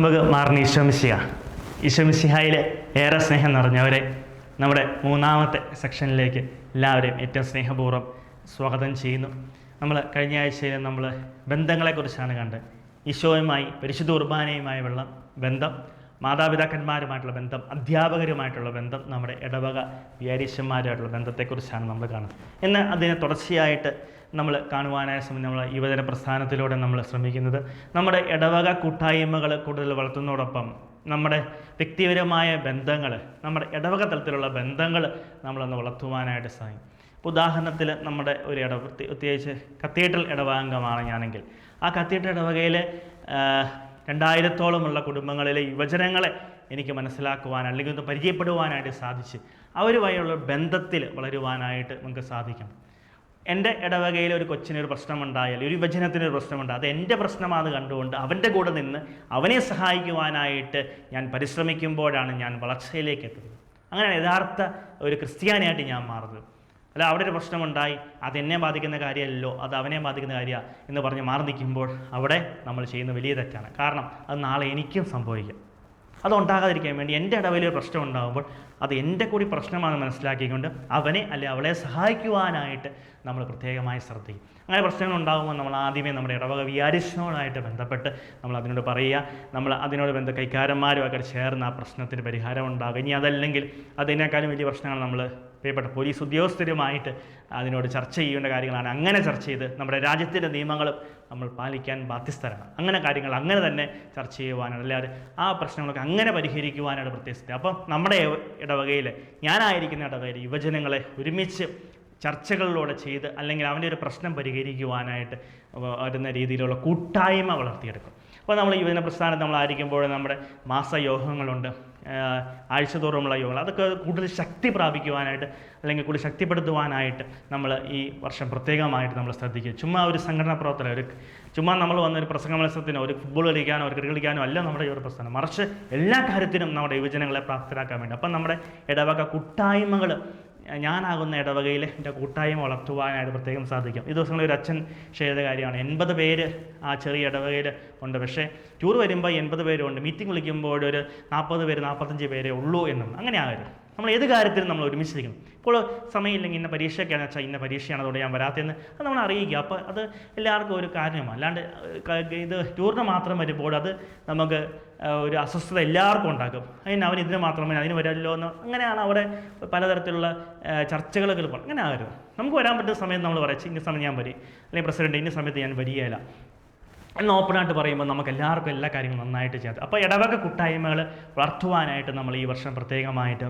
നമുക്ക് മാറുന്ന ഈശോമിശിയ ഈശോമിശിഹായിലെ ഏറെ സ്നേഹം നിറഞ്ഞവരെ നമ്മുടെ മൂന്നാമത്തെ സെക്ഷനിലേക്ക് എല്ലാവരെയും ഏറ്റവും സ്നേഹപൂർവം സ്വാഗതം ചെയ്യുന്നു. നമ്മൾ കഴിഞ്ഞ ആഴ്ചയിൽ നമ്മൾ ബന്ധങ്ങളെക്കുറിച്ചാണ് കണ്ടത്. ഈശോയുമായി പരിശുദ്ധ കുർബാനയുമായുള്ള ബന്ധം മാതാപിതാക്കന്മാരുമായിട്ടുള്ള ബന്ധം അധ്യാപകരുമായിട്ടുള്ള ബന്ധം നമ്മുടെ ഇടവക വ്യാരീശന്മാരുമായിട്ടുള്ള ബന്ധത്തെക്കുറിച്ചാണ് നമ്മൾ കാണുന്നത്. എന്നാൽ അതിനെ തുടർച്ചയായിട്ട് നമ്മൾ കാണുവാനായ സമയം നമ്മൾ യുവജന പ്രസ്ഥാനത്തിലൂടെ നമ്മൾ ശ്രമിക്കുന്നത്. നമ്മുടെ ഇടവക കൂട്ടായ്മകൾ കൂടുതൽ വളർത്തുന്നതോടൊപ്പം നമ്മുടെ വ്യക്തിപരമായ ബന്ധങ്ങൾ നമ്മുടെ ഇടവക തലത്തിലുള്ള ബന്ധങ്ങൾ നമ്മളൊന്ന് വളർത്തുവാനായിട്ട് സാധിക്കും. ഇപ്പോൾ ഉദാഹരണത്തിൽ നമ്മുടെ ഒരു ഇടവ പ്രത്യേകിച്ച് കത്തീഡ്രൽ ഇടവാംഗമാണ് ഞാനെങ്കിൽ ആ കത്തീഡ്രൽ ഇടവകയിൽ രണ്ടായിരത്തോളമുള്ള കുടുംബങ്ങളിലെ യുവജനങ്ങളെ എനിക്ക് മനസ്സിലാക്കുവാൻ അല്ലെങ്കിൽ ഒന്ന് പരിചയപ്പെടുവാനായിട്ട് സാധിച്ച് അവരുമായുള്ള ബന്ധത്തിൽ വളരുവാനായിട്ട് നമുക്ക് സാധിക്കണം എന്റെ ഇടവകയിൽ ഒരു കൊച്ചിന് ഒരു പ്രശ്നമുണ്ടായാൽ ഒരു വിഭജനത്തിന് ഒരു പ്രശ്നമുണ്ട് അത് എന്റെ പ്രശ്നമാണ് കണ്ടുകൊണ്ട് അവന്റെ കൂടെ നിന്ന് അവനെ സഹായിക്കുവാനായിട്ട് ഞാൻ പരിശ്രമിക്കുമ്പോഴാണ് ഞാൻ വളർച്ചയിലേക്ക് എത്തുന്നത്. അങ്ങനെയാണ് യഥാർത്ഥ ഒരു ക്രിസ്ത്യാനിയായിട്ട് ഞാൻ മാറുന്നത്. അല്ല അവിടെ ഒരു പ്രശ്നമുണ്ടായി അത് എന്നെ ബാധിക്കുന്ന കാര്യമല്ലോ അത് അവനെ ബാധിക്കുന്ന കാര്യമാണ് എന്ന് പറഞ്ഞ് മാറി നിൽക്കുമ്പോൾ അവിടെ നമ്മൾ ചെയ്യുന്ന വലിയ തെറ്റാണ്. കാരണം അത് നാളെ എനിക്കും സംഭവിക്കാം. അത് ഉണ്ടാകാതിരിക്കാൻ വേണ്ടി എന്റെ ഇടവയിൽ പ്രശ്നം ഉണ്ടാകുമ്പോൾ അത് എന്റെ കൂടി പ്രശ്നമാണെന്ന് മനസ്സിലാക്കിക്കൊണ്ട് അവനെ അല്ലെ അവളെ സഹായിക്കുവാനായിട്ട് നമ്മൾ പ്രത്യേകമായി ശ്രദ്ധിക്കും. അങ്ങനെ പ്രശ്നങ്ങൾ ഉണ്ടാകുമ്പോൾ നമ്മൾ ആദ്യമേ നമ്മുടെ ഇടവക വിയാരിഷനോടായിട്ട് ബന്ധപ്പെട്ട് നമ്മൾ അതിനോട് പറയുക. നമ്മൾ അതിനോട് ബന്ധ കൈക്കാരന്മാരുമൊക്കെ ചേർന്ന് ആ പ്രശ്നത്തിന് പരിഹാരം ഉണ്ടാകും. ഇനി അതല്ലെങ്കിൽ അതിനേക്കാളും വലിയ പ്രശ്നങ്ങൾ നമ്മൾ പ്രിയപ്പെട്ട പോലീസ് ഉദ്യോഗസ്ഥരുമായിട്ട് അതിനോട് ചർച്ച ചെയ്യേണ്ട കാര്യങ്ങളാണ്. അങ്ങനെ ചർച്ച ചെയ്ത് നമ്മുടെ രാജ്യത്തിന്റെ നിയമങ്ങളും നമ്മൾ പാലിക്കാൻ ബാധ്യസ്ഥരാണ്. അങ്ങനെ കാര്യങ്ങൾ അങ്ങനെ തന്നെ ചർച്ച ചെയ്യുവാനാണ്. അല്ലാതെ ആ പ്രശ്നങ്ങളൊക്കെ അങ്ങനെ പരിഹരിക്കുവാനാണ് പ്രത്യേകിച്ച് അപ്പം നമ്മുടെ ഇടവകയിൽ ഞാനായിരിക്കുന്ന ഇടവകയിൽ യുവജനങ്ങളെ ഒരുമിച്ച് ചർച്ചകളിലൂടെ ചെയ്ത് അല്ലെങ്കിൽ അവന്റെ ഒരു പ്രശ്നം പരിഹരിക്കുവാനായിട്ട് വരുന്ന രീതിയിലുള്ള കൂട്ടായ്മ വളർത്തിയെടുക്കും. അപ്പോൾ നമ്മൾ യുവജന പ്രസ്ഥാനം നമ്മളായിരിക്കുമ്പോൾ നമ്മുടെ മാസയോഗങ്ങളുണ്ട് ആഴ്ചതോറുമുള്ള യോഗങ്ങൾ. അതൊക്കെ കൂടുതൽ ശക്തി പ്രാപിക്കുവാനായിട്ട് അല്ലെങ്കിൽ കൂടുതൽ ശക്തിപ്പെടുത്തുവാനായിട്ട് നമ്മൾ ഈ വർഷം പ്രത്യേകമായിട്ട് നമ്മൾ ശ്രദ്ധിക്കുക. ചുമ്മാ ഒരു സംഘടനാ പ്രവർത്തനം ഒരു ചുമ്മാ നമ്മൾ വന്ന ഒരു പ്രസംഗ മത്സരത്തിനോ ഒരു ഫുട്ബോൾ കളിക്കാനോ ഒരു ക്രിക്കറ്റ് കളിക്കാനോ അല്ല നമ്മുടെ ഒരു പ്രസ്ഥാനം. മറിച്ച് എല്ലാ കാര്യത്തിനും നമ്മുടെ യുവജനങ്ങളെ പ്രാപ്തരാക്കാൻ വേണ്ടി. അപ്പം നമ്മുടെ ഇടവക കൂട്ടായ്മകൾ ഞാനാകുന്ന ഇടവകയിൽ എന്റെ കൂട്ടായ്മ വളർത്തുവാനായിട്ട് പ്രത്യേകം സാധിക്കും. ഈ ദിവസങ്ങളിൽ ഒരു അച്ഛൻ ചെയ്ത കാര്യമാണ്. എൺപത് പേര് ആ ചെറിയ ഇടവകയിൽ ഉണ്ട്. പക്ഷേ ടൂർ വരുമ്പോൾ എൺപത് പേരുണ്ട്. മീറ്റിംഗ് വിളിക്കുമ്പോൾ ഒരു നാൽപ്പത് പേര് നാൽപ്പത്തഞ്ച് പേരേ ഉള്ളൂ എന്നും. അങ്ങനെ ആകരുത് നമ്മൾ ഏത് കാര്യത്തിലും നമ്മൾ ഒരുമിച്ചിരിക്കണം ഇപ്പോൾ സമയമില്ലെങ്കിൽ ഇന്ന പരീക്ഷയ്ക്കാണെന്ന് വെച്ചാൽ ഇന്ന പരീക്ഷയാണ് അതുകൊണ്ട് ഞാൻ വരാത്തതെന്ന് അത് നമ്മൾ അറിയിക്കുക. അപ്പോൾ അത് എല്ലാവർക്കും ഒരു കാര്യമാണ് അല്ലാണ്ട് ഇത് ടൂറിന് മാത്രം വരുമ്പോൾ അത് നമുക്ക് ഒരു അസ്വസ്ഥത എല്ലാവർക്കും ഉണ്ടാക്കും. അതിന് അവൻ ഇതിന് മാത്രമേ അതിന് വരല്ലോ എന്ന് അങ്ങനെയാണ് അവിടെ പലതരത്തിലുള്ള ചർച്ചകളൊക്കെ പറഞ്ഞു അങ്ങനെ ആകരുത്. നമുക്ക് വരാൻ പറ്റുന്ന സമയത്ത് നമ്മൾ പറയും ഇന്ന സമയം ഞാൻ വരും അല്ലെങ്കിൽ പ്രസിഡന്റ് ഇന്ന സമയത്ത് ഞാൻ വരികയില്ല. എന്ന് ഓപ്പണായിട്ട് പറയുമ്പോൾ നമുക്ക് എല്ലാവർക്കും എല്ലാ കാര്യങ്ങളും നന്നായിട്ട് ചെയ്യാം. അപ്പോൾ ഇടവക കൂട്ടായ്മകൾ വളർത്തുവാനായിട്ട് നമ്മൾ ഈ വർഷം പ്രത്യേകമായിട്ട്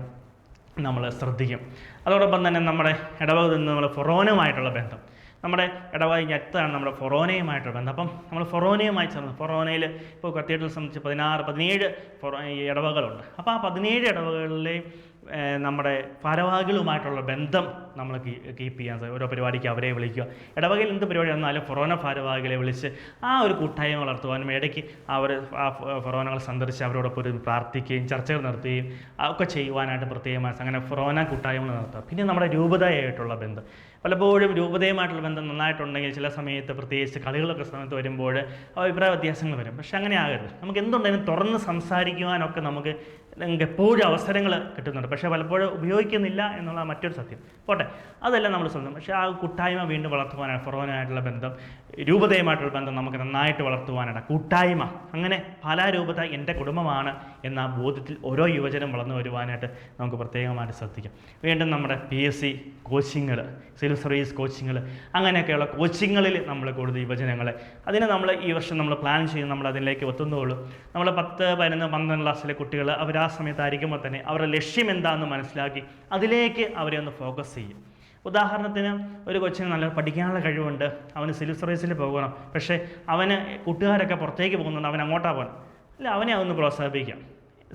നമ്മൾ ശ്രദ്ധിക്കും. അതോടൊപ്പം തന്നെ നമ്മുടെ ഇടവക നിന്ന് നമ്മൾ ഫൊറോനുമായിട്ടുള്ള ബന്ധം. നമ്മുടെ ഇടവകയ്ക്ക് അടുത്താണ് നമ്മുടെ ഫൊറോനയുമായിട്ടുള്ള ബന്ധം. അപ്പം നമ്മൾ ഫൊറോനയുമായി ചേർന്ന് ഫൊറോനയിൽ ഇപ്പോൾ കത്തീഡ്രൽ സംബന്ധിച്ച് പതിനാറ് പതിനേഴ് ഫൊറോ ഇടവകളുണ്ട്. അപ്പോൾ ആ പതിനേഴ് ഇടവകളിലെയും നമ്മുടെ ഭാരവാഹികളുമായിട്ടുള്ള ബന്ധം നമ്മൾ കീപ്പ് ചെയ്യാൻ സാധിക്കും ഓരോ പരിപാടിക്ക് അവരെ വിളിക്കുക. ഇടവകയിൽ എന്ത് പരിപാടി വന്നാലും ഫൊറോന ഭാരവാഹികളെ വിളിച്ച് ആ ഒരു കൂട്ടായ്മ വളർത്തുവാനും ഇടയ്ക്ക് അവർ ആ ഫൊറോനകൾ സന്ദർശിച്ച് അവരോടൊപ്പം ഒരു പ്രാർത്ഥിക്കുകയും ചർച്ചകൾ നടത്തുകയും ഒക്കെ ചെയ്യുവാനായിട്ട് പ്രത്യേകമായി അങ്ങനെ ഫൊറോന കൂട്ടായ്മകൾ നടത്തുക. പിന്നെ നമ്മുടെ രൂപതയായിട്ടുള്ള ബന്ധം. പലപ്പോഴും രൂപതയുമായിട്ടുള്ള ബന്ധം നന്നായിട്ടുണ്ടെങ്കിൽ ചില സമയത്ത് പ്രത്യേകിച്ച് കളികളൊക്കെ സമയത്ത് വരുമ്പോൾ അഭിപ്രായ വ്യത്യാസങ്ങൾ വരും. പക്ഷേ അങ്ങനെ ആകരുത്. നമുക്ക് എന്തുണ്ടെങ്കിലും തുറന്ന് സംസാരിക്കുവാനൊക്കെ നമുക്ക് നമുക്ക് എപ്പോഴും അവസരങ്ങൾ കിട്ടുന്നുണ്ട്. പക്ഷേ പലപ്പോഴും ഉപയോഗിക്കുന്നില്ല എന്നുള്ള മറ്റൊരു സത്യം. പോട്ടെ അതെല്ലാം നമ്മൾ സ്വന്തം. പക്ഷേ ആ കൂട്ടായ്മ വീണ്ടും വളർത്തുവാനാണ് ഫൊറോനായിട്ടുള്ള ബന്ധം. രൂപതയുമായിട്ടുള്ള ബന്ധം നമുക്ക് നന്നായിട്ട് വളർത്തുവാനാണ്. കൂട്ടായ്മ. അങ്ങനെ പല രൂപത എന്റെ കുടുംബമാണ്. എന്ന ആ ബോധ്യത്തിൽ ഓരോ യുവജനം വളർന്നു വരുവാനായിട്ട് നമുക്ക് പ്രത്യേകമായിട്ട് ശ്രദ്ധിക്കാം. വീണ്ടും നമ്മുടെ പി എസ് സി കോച്ചിങ്ങുകൾ സിവിൽ സർവീസ് കോച്ചിങ്ങുകൾ അങ്ങനെയൊക്കെയുള്ള കോച്ചിങ്ങുകളിൽ നമ്മൾ കൂടുതൽ യുവജനങ്ങളെ അതിനെ നമ്മൾ ഈ വർഷം നമ്മൾ പ്ലാൻ ചെയ്ത് നമ്മൾ അതിലേക്ക് എത്തുന്നുള്ളൂ. നമ്മൾ പത്ത് പതിനൊന്ന് പന്ത്രണ്ട് ക്ലാസ്സിലെ കുട്ടികൾ അവർ ആ സമയത്തായിരിക്കുമ്പോൾ തന്നെ അവരുടെ ലക്ഷ്യം എന്താണെന്ന് മനസ്സിലാക്കി അതിലേക്ക് അവരെ ഒന്ന് ഫോക്കസ് ചെയ്യും. ഉദാഹരണത്തിന് ഒരു കൊച്ചിന് നല്ല പഠിക്കാനുള്ള കഴിവുണ്ട് അവന് സിവിൽ സർവീസിൽ പോകണം പക്ഷേ അവന് കൂട്ടുകാരൊക്കെ പുറത്തേക്ക് പോകുന്നുണ്ട് അവൻ അങ്ങോട്ടാണ് പോകണം അല്ല അവനെ ഒന്ന് പ്രോത്സാഹിപ്പിക്കാം.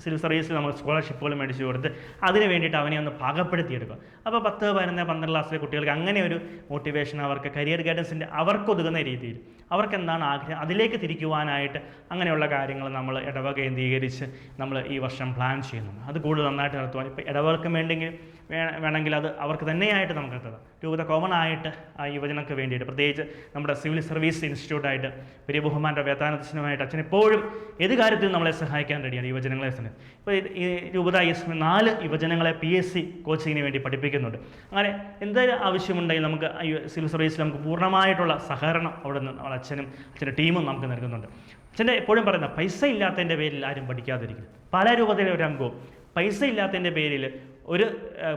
സിവിൽ സർവീസിൽ നമ്മൾ സ്കോളർഷിപ്പുകൾ മേടിച്ചു കൊടുത്ത് അതിന് വേണ്ടിയിട്ട് അവനെ ഒന്ന് പാകപ്പെടുത്തിയെടുക്കുക അപ്പോൾ പത്ത് പതിനൊന്ന് പന്ത്രണ്ട് ക്ലാസ്സിലെ കുട്ടികൾക്ക് അങ്ങനെ ഒരു മോട്ടിവേഷൻ അവർക്ക് കരിയർ ഗൈഡൻസിന്റെ അവർക്കൊതുങ്ങുന്ന രീതിയിൽ അവർക്ക് എന്താണ് ആഗ്രഹം അതിലേക്ക് തിരിക്കുവാനായിട്ട് അങ്ങനെയുള്ള കാര്യങ്ങൾ നമ്മൾ ഇടവ കേന്ദ്രീകരിച്ച് നമ്മൾ ഈ വർഷം പ്ലാൻ ചെയ്യുന്നുണ്ട്. അത് കൂടുതൽ നന്നായിട്ട് നടത്തുവാൻ ഇപ്പോൾ ഇടവകൾക്കും വേണ്ടെങ്കിൽ വേണമെങ്കിൽ അത് അവർക്ക് തന്നെയായിട്ട് നമുക്ക് എത്തണം രൂപത കോമൺ ആയിട്ട് ആ യുവജനങ്ങൾക്ക് വേണ്ടിയിട്ട്. പ്രത്യേകിച്ച് നമ്മുടെ സിവിൽ സർവീസ് ഇൻസ്റ്റിറ്റ്യൂട്ടായിട്ട് പെരിയ ബഹുമാന്റെ വേതാനദർശനമായിട്ട് അച്ഛൻ എപ്പോഴും ഏത് കാര്യത്തിലും നമ്മളെ സഹായിക്കാൻ റെഡിയാണ് യുവജനങ്ങളെ തന്നെ. ഇപ്പോൾ ഈ രൂപത എസ് നാല് യുവജനങ്ങളെ പി എസ് സി കോച്ചിങ്ങിന് വേണ്ടി പഠിപ്പിക്കുന്നുണ്ട്. അങ്ങനെ എന്തെങ്കിലും ആവശ്യമുണ്ടെങ്കിൽ നമുക്ക് സിവിൽ സർവീസിൽ നമുക്ക് പൂർണമായിട്ടുള്ള സഹകരണം അവിടെ നിന്ന് നമ്മുടെ അച്ഛനും അച്ഛന്റെ ടീമും നമുക്ക് നൽകുന്നുണ്ട്. അച്ഛന്റെ എപ്പോഴും പറയുന്ന പൈസ ഇല്ലാത്തതിന്റെ പേരിൽ ആരും പഠിക്കാതിരിക്കും പല രൂപത്തിലെ ഒരു അംഗവും പൈസ ഇല്ലാത്തതിന്റെ പേരിൽ ഒരു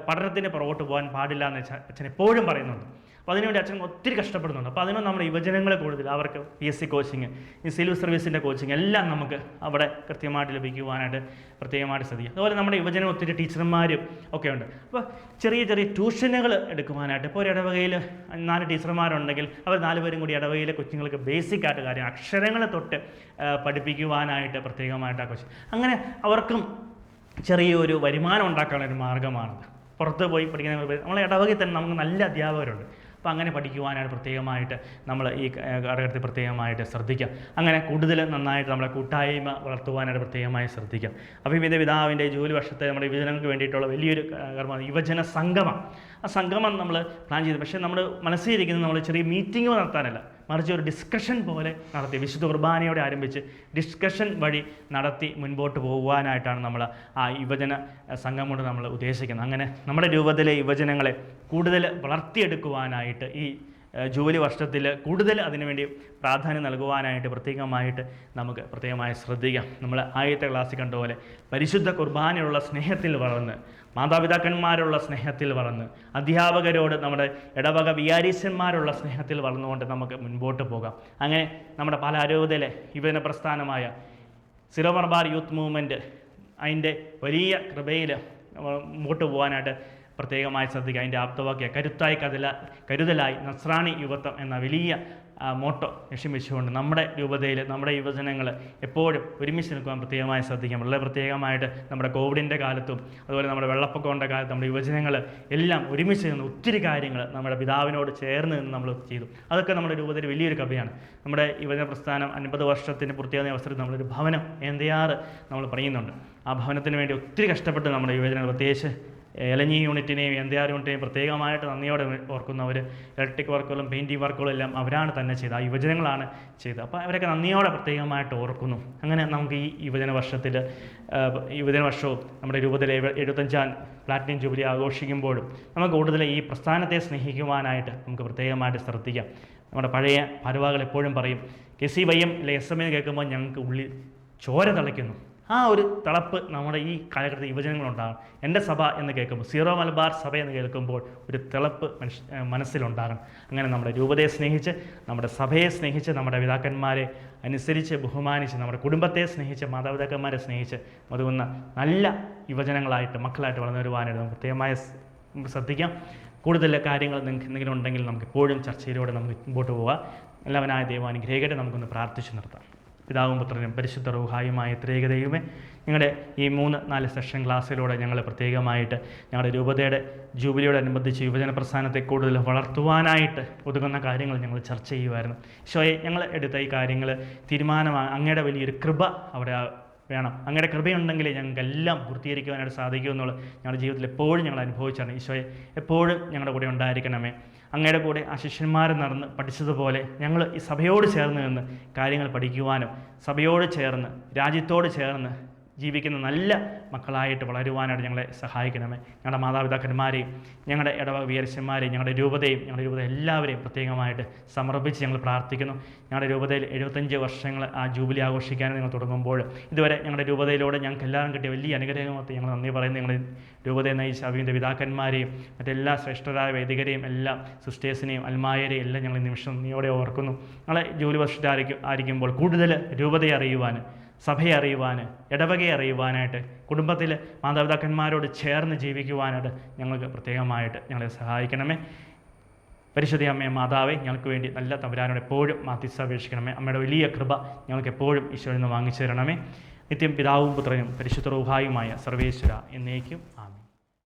പഠനത്തിന് പുറകോട്ട് പോകാൻ പാടില്ല എന്ന് വെച്ചാൽ അച്ഛൻ എപ്പോഴും പറയുന്നുണ്ട്. അപ്പോൾ അതിനുവേണ്ടി അച്ഛൻ ഒത്തിരി കഷ്ടപ്പെടുന്നുണ്ട്. അപ്പോൾ അതിനും നമ്മുടെ യുവജനങ്ങളെ കൂടുതൽ അവർക്ക് പി എസ് സി കോച്ചിങ് ഈ സിവിൽ സർവീസിന്റെ കോച്ചിങ് എല്ലാം നമുക്ക് അവിടെ കൃത്യമായിട്ട് ലഭിക്കുവാനായിട്ട് പ്രത്യേകമായിട്ട് ശ്രദ്ധിക്കുക അതുപോലെ നമ്മുടെ യുവജനം ഒത്തിരി ടീച്ചർമാരും ഒക്കെ ഉണ്ട്. അപ്പോൾ ചെറിയ ചെറിയ ട്യൂഷനുകൾ എടുക്കുവാനായിട്ട് ഇപ്പോൾ ഒരു ഇടവകയിൽ നാല് ടീച്ചർമാരുണ്ടെങ്കിൽ അവർ നാലുപേരും കൂടി ഇടവകയിലെ കൊച്ചുങ്ങൾക്ക് ബേസിക് ആയിട്ട് കാര്യം അക്ഷരങ്ങളെ തൊട്ട് പഠിപ്പിക്കുവാനായിട്ട് പ്രത്യേകമായിട്ട് ആ കോച്ചിങ് അങ്ങനെ അവർക്കും ചെറിയൊരു വരുമാനം ഉണ്ടാക്കാനുള്ള ഒരു മാർഗമാണത് പുറത്ത് പോയി പഠിക്കുന്ന നമ്മളെ ഇടവകയിൽ തന്നെ നമുക്ക് നല്ല അധ്യാപകരുണ്ട്. അപ്പോൾ അങ്ങനെ പഠിക്കുവാനായിട്ട് പ്രത്യേകമായിട്ട് നമ്മൾ ഈ കാലഘട്ടത്തിൽ പ്രത്യേകമായിട്ട് ശ്രദ്ധിക്കാം. അങ്ങനെ കൂടുതൽ നന്നായിട്ട് നമ്മളെ കൂട്ടായ്മ വളർത്തുവാനായിട്ട് പ്രത്യേകമായി ശ്രദ്ധിക്കാം. അഭിമിത പിതാവിന്റെ ജോലി വർഷത്തെ നമ്മുടെ യുവജനങ്ങൾക്ക് വേണ്ടിയിട്ടുള്ള വലിയൊരു കർമ്മമാണ്. യുവജന സംഗമം. ആ സംഗമം നമ്മൾ പ്ലാൻ ചെയ്തു. പക്ഷേ നമ്മൾ മനസ്സിലിരിക്കുന്നത് നമ്മൾ ചെറിയ മീറ്റിംഗ് നടത്താനല്ല. മറിച്ച് ഒരു ഡിസ്കഷൻ പോലെ നടത്തി. വിശുദ്ധ കുർബാനയോടെ ആരംഭിച്ച് ഡിസ്കഷൻ വഴി നടത്തി മുൻപോട്ട് പോകുവാനായിട്ടാണ് നമ്മൾ ആ യുവജന സംഘം കൊണ്ട് നമ്മൾ ഉദ്ദേശിക്കുന്നത്. അങ്ങനെ നമ്മുടെ രൂപത്തിലെ യുവജനങ്ങളെ കൂടുതൽ വളർത്തിയെടുക്കുവാനായിട്ട് ഈ ജൂലി വർഷത്തിൽ കൂടുതൽ അതിനുവേണ്ടി പ്രാധാന്യം നൽകുവാനായിട്ട് പ്രത്യേകമായിട്ട് നമുക്ക് പ്രത്യേകമായി ശ്രദ്ധിക്കാം. നമ്മൾ ആദ്യത്തെ ക്ലാസ്സിൽ കണ്ട പോലെ പരിശുദ്ധ കുർബാനയുള്ള സ്നേഹത്തിൽ വളർന്ന് മാതാപിതാക്കന്മാരുള്ള സ്നേഹത്തിൽ വളർന്ന് അധ്യാപകരോട് നമ്മുടെ ഇടവക വിയാരീശന്മാരുള്ള സ്നേഹത്തിൽ വളർന്നുകൊണ്ട് നമുക്ക് മുൻപോട്ട് പോകാം. അങ്ങനെ നമ്മുടെ പല അരൂപതയിലെ യുവജന പ്രസ്ഥാനമായ സിറോ മർബാർ യൂത്ത് മൂവ്മെന്റ് അതിന്റെ വലിയ കൃപയിൽ മുമ്പോട്ട് പോകാനായിട്ട് പ്രത്യേകമായി ശ്രദ്ധിക്കുക. അതിന്റെ ആപ്തവാക്യ കരുത്തായി കരുതല കരുതലായി നസ്രാണി യുവത്വം എന്ന വലിയ മോട്ടോ ലക്ഷ്യം വെച്ചുകൊണ്ട് നമ്മുടെ രൂപതയിൽ നമ്മുടെ യുവജനങ്ങൾ എപ്പോഴും ഒരുമിച്ച് നിൽക്കുവാൻ പ്രത്യേകമായി ശ്രദ്ധിക്കാം വളരെ പ്രത്യേകമായിട്ട് നമ്മുടെ കോവിഡിന്റെ കാലത്തും അതുപോലെ നമ്മുടെ വെള്ളപ്പൊക്കമുണ്ട കാലത്ത് നമ്മുടെ യുവജനങ്ങൾ എല്ലാം ഒരുമിച്ച് നിന്ന് ഒത്തിരി കാര്യങ്ങൾ നമ്മുടെ പിതാവിനോട് ചേർന്ന് നിന്ന് നമ്മൾ ചെയ്തു. അതൊക്കെ നമ്മുടെ രൂപതയിൽ വലിയൊരു കവിയാണ്. നമ്മുടെ യുവജന പ്രസ്ഥാനം അൻപത് വർഷത്തിന് പൂർത്തിയാകുന്ന അവസരത്തിൽ നമ്മളൊരു ഭവനം എന്തയാറ് നമ്മൾ പറയുന്നുണ്ട് ആ ഭവനത്തിന് വേണ്ടി ഒത്തിരി കഷ്ടപ്പെട്ട് നമ്മുടെ യുവജനങ്ങൾ പ്രത്യേകിച്ച് എലഞ്ഞി യൂണിറ്റിനെയും ആർ യൂണിറ്റിനെയും പ്രത്യേകമായിട്ട് നന്ദിയോടെ ഓർക്കുന്നവർ ഇലക്ട്രിക് വർക്കുകളും പെയിന്റിങ് വർക്കുകളും എല്ലാം അവരാണ് തന്നെ ചെയ്തത് ആ യുവജനങ്ങളാണ് ചെയ്തത്. അപ്പോൾ അവരൊക്കെ നന്ദിയോടെ പ്രത്യേകമായിട്ട് ഓർക്കുന്നു. അങ്ങനെ നമുക്ക് ഈ യുവജന വർഷത്തിൽ യുവജന വർഷവും നമ്മുടെ രൂപത്തിൽ എഴുപത്തഞ്ചാം പ്ലാറ്റിനം ജൂബിലി ആഘോഷിക്കുമ്പോഴും നമുക്ക് കൂടുതൽ ഈ പ്രസ്ഥാനത്തെ സ്നേഹിക്കുവാനായിട്ട് നമുക്ക് പ്രത്യേകമായിട്ട് ശ്രദ്ധിക്കാം. നമ്മുടെ പഴയ പരുവാകൾ എപ്പോഴും പറയും കെ സി വൈ എം അല്ലെ എസ് എം എ കേൾക്കുമ്പോൾ ഞങ്ങൾക്ക് ഉള്ളിൽ ചോര തിളയ്ക്കുന്നു. ആ ഒരു തിളപ്പ് നമ്മുടെ ഈ കാലഘട്ടത്തിൽ യുവജനങ്ങളുണ്ടാകും എന്റെ സഭ എന്ന് കേൾക്കുമ്പോൾ സീറോ മലബാർ സഭ എന്ന് കേൾക്കുമ്പോൾ ഒരു തിളപ്പ് മനുഷ്യ മനസ്സിലുണ്ടാകണം. അങ്ങനെ നമ്മുടെ രൂപതയെ സ്നേഹിച്ച് നമ്മുടെ സഭയെ സ്നേഹിച്ച് നമ്മുടെ പിതാക്കന്മാരെ അനുസരിച്ച് ബഹുമാനിച്ച് നമ്മുടെ കുടുംബത്തെ സ്നേഹിച്ച് മാതാപിതാക്കന്മാരെ സ്നേഹിച്ച് മുതുകുന്ന നല്ല യുവജനങ്ങളായിട്ട് മക്കളായിട്ട് വളർന്നു വരുവാനായിട്ട് നമുക്ക് പ്രത്യേകമായ ശ്രദ്ധിക്കാം. കൂടുതൽ കാര്യങ്ങൾ നിങ്ങൾക്ക് എന്തെങ്കിലും ഉണ്ടെങ്കിൽ നമുക്ക് എപ്പോഴും ചർച്ചയിലൂടെ നമുക്ക് മുമ്പോട്ട് പോകാം എല്ലാവനായ ദൈവം അനുഗ്രഹിക്കട്ടെ. നമുക്കൊന്ന് പ്രാർത്ഥിച്ചു നിർത്താം. പിതാവും പുത്രനും പരിശുദ്ധ റൂഹായുമായ ത്രേക ഞങ്ങളുടെ ഈ മൂന്ന് നാല് സെഷൻ ക്ലാസ്സിലൂടെ ഞങ്ങൾ പ്രത്യേകമായിട്ട് ഞങ്ങളുടെ രൂപതയുടെ ജൂബിലിയോടനുബന്ധിച്ച് യുവജന പ്രസ്ഥാനത്തെ കൂടുതൽ വളർത്തുവാനായിട്ട് ഒതുങ്ങുന്ന കാര്യങ്ങൾ ഞങ്ങൾ ചർച്ച ചെയ്യുമായിരുന്നു ഷോയെ ഞങ്ങൾ എടുത്ത ഈ കാര്യങ്ങൾ തീരുമാനമാണ് അങ്ങയുടെ വലിയൊരു കൃപ അവിടെ വേണം. അങ്ങയുടെ കൃപയുണ്ടെങ്കിൽ ഞങ്ങൾക്കെല്ലാം പൂർത്തീകരിക്കുവാനായിട്ട് സാധിക്കുമെന്നുള്ളത് ഞങ്ങളുടെ ജീവിതത്തിൽ എപ്പോഴും ഞങ്ങൾ അനുഭവിച്ചാണ്. ഈശോയെ എപ്പോഴും ഞങ്ങളുടെ കൂടെ ഉണ്ടായിരിക്കണമേ. അങ്ങയുടെ കൂടെ ആ ശിഷ്യന്മാർ നടന്ന് പഠിച്ചതുപോലെ ഞങ്ങൾ ഈ സഭയോട് ചേർന്ന് നിന്ന് കാര്യങ്ങൾ പഠിക്കുവാനും സഭയോട് ചേർന്ന് രാജ്യത്തോട് ചേർന്ന് ജീവിക്കുന്ന നല്ല മക്കളായിട്ട് വളരുവാനായിട്ട് ഞങ്ങളെ സഹായിക്കണമേ. ഞങ്ങളുടെ മാതാപിതാക്കന്മാരെയും ഞങ്ങളുടെ ഇടവക വീരശന്മാരെയും ഞങ്ങളുടെ രൂപതയും ഞങ്ങളുടെ രൂപത എല്ലാവരെയും പ്രത്യേകമായിട്ട് സമർപ്പിച്ച് ഞങ്ങൾ പ്രാർത്ഥിക്കുന്നു. ഞങ്ങളുടെ രൂപതയിൽ എഴുപത്തഞ്ച് വർഷങ്ങൾ ആ ജൂബിലി ആഘോഷിക്കാൻ നിങ്ങൾ തുടങ്ങുമ്പോൾ ഇതുവരെ ഞങ്ങളുടെ രൂപതയിലൂടെ ഞങ്ങൾക്ക് എല്ലാവരും കിട്ടിയ വലിയ അനുഗ്രഹമൊക്കെ ഞങ്ങൾ നന്ദി പറയുന്നു. ഞങ്ങളുടെ രൂപതയെ നയിച്ച അവിന്റെ പിതാക്കന്മാരെയും മറ്റെല്ലാ ശ്രേഷ്ഠരായ വൈദികരെയും എല്ലാ സിസ്റ്റേഴ്സിനെയും അൽമായരെയും എല്ലാം ഞങ്ങൾ നിമിഷം നീയോടെ ഓർക്കുന്നു. ഞങ്ങളെ ജോലി ആയിരിക്കും ആയിരിക്കുമ്പോൾ കൂടുതൽ രൂപതയെ അറിയുവാൻ സഭയെ അറിയുവാൻ ഇടവകയെ അറിയുവാനായിട്ട് കുടുംബത്തിലെ മാതാപിതാക്കന്മാരോട് ചേർന്ന് ജീവിക്കുവാനായിട്ട് ഞങ്ങൾക്ക് പ്രത്യേകമായിട്ട് ഞങ്ങളെ സഹായിക്കണമേ. പരിശുദ്ധ അമ്മയെ മാതാവെ ഞങ്ങൾക്ക് വേണ്ടി നല്ല തമ്പുരാനോട് എപ്പോഴും മാധ്യസ്ഥ അപേക്ഷിക്കണമേ അമ്മയുടെ വലിയ കൃപ ഞങ്ങൾക്ക് എപ്പോഴും ഈശോയിൽ നിന്ന് വാങ്ങിച്ചു തരണമേ. നിത്യം പിതാവും പുത്രനും പരിശുദ്ധ റൂഹായുമായ സർവേശ്വര എന്നേക്കും ആമേ